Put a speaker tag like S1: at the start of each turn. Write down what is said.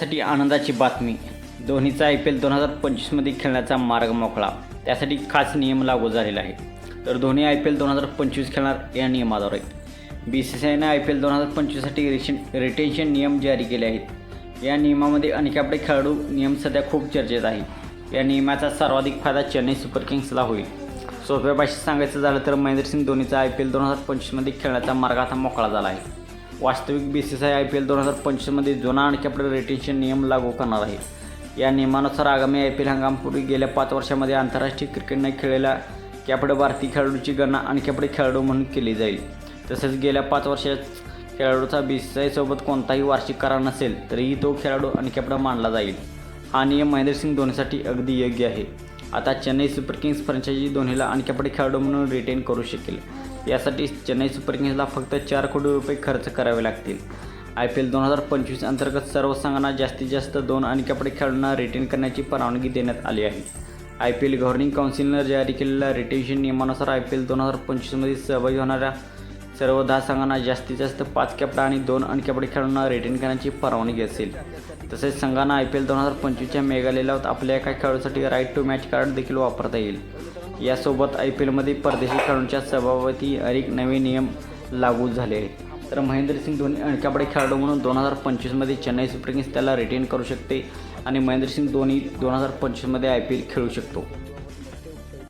S1: साठी आनंदाची बातमी. धोनीचा आय पी एल दोन हजार पंचवीसमध्ये खेळण्याचा मार्ग मोकळा. त्यासाठी खास नियम लागू झालेला आहे तर धोनी आय पी एल दोन हजार पंचवीस खेळणार या नियमाद्वारे. बी सी सी आयने आय पी एल दोन हजार पंचवीससाठी रिशन रिटेन्शन नियम जारी केले आहेत. या नियमामध्ये अनेकापडे खेळाडू नियम सध्या खूप चर्चेत आहे या नियमाचा सर्वाधिक फायदा चेन्नई सुपर किंग्सला होईल. सोप्या भाषेत सांगायचं झालं तर महेंद्रसिंग धोनीचा आय पी एल दोन हजार पंचवीसमध्ये खेळण्याचा मार्ग आता मोकळा झाला आहे. वास्तविक B C C I I P L दोन हजार पंचवीसमध्ये जुना आणि कॅपिटल रेटिंगचे नियम लागू करणार आहे. या नियमानुसार आगामी आय पी एल हंगामपूर्वी गेल्या पाच वर्षामध्ये आंतरराष्ट्रीय क्रिकेटने खेळलेल्या कॅपिटल भारतीय खेळाडूची गणना आणि कॅपिटल खेळाडू म्हणून केली जाईल. तसेच गेल्या पाच वर्षात खेळाडूचा बी सी आय सोबत कोणताही वार्षिक करार नसेल तरीही तो खेळाडू आणि कॅपिटल मानला जाईल. हा नियम महेंद्रसिंग धोनीसाठी अगदी योग्य आहे. आता चेन्नई सुपर किंग्स फ्रँचायझी धोनीला आणि खेळाडू म्हणून रिटेन करू शकेल. यासाठी चेन्नई सुपर किंग्सला फक्त चार कोटी रुपये खर्च करावे लागतील. आय पी एल दोन हजार पंचवीस अंतर्गत सर्व संघांना जास्तीत जास्त दोन आणि कपडे खेळाडूंना रिटेन करण्याची परवानगी देण्यात आली आहे. आय पी एल गव्हर्निंग काउन्सिलनं जारी केलेल्या रिटेन्शन नियमानुसार आय पी एल दोन हजार पंचवीसमध्ये सहभागी होणाऱ्या सर्व दहा संघांना जास्तीत जास्त पाच कॅपडा आणि दोन आणि कपडे खेळाडूंना रिटेन करण्याची परवानगी असेल. तसेच संघांना आय पी एल दोन हजार पंचवीसच्या मेगा लिलावात आपल्या एका खेळाडूसाठी राईट टू मॅच कार्ड देखील वापरता येईल. यासोबत आय पी एलमध्ये परदेशी खेळाडूंच्या सभापती अनेक नवे नियम लागू झाले आहेत. तर महेंद्रसिंग धोनी अणक्यापडे खेळाडू म्हणून दोन हजार पंचवीसमध्ये चेन्नई सुपर किंग्स त्याला रिटेन करू शकते आणि महेंद्रसिंग धोनी दोन हजार पंचवीसमध्ये आय पी एल खेळू शकतो.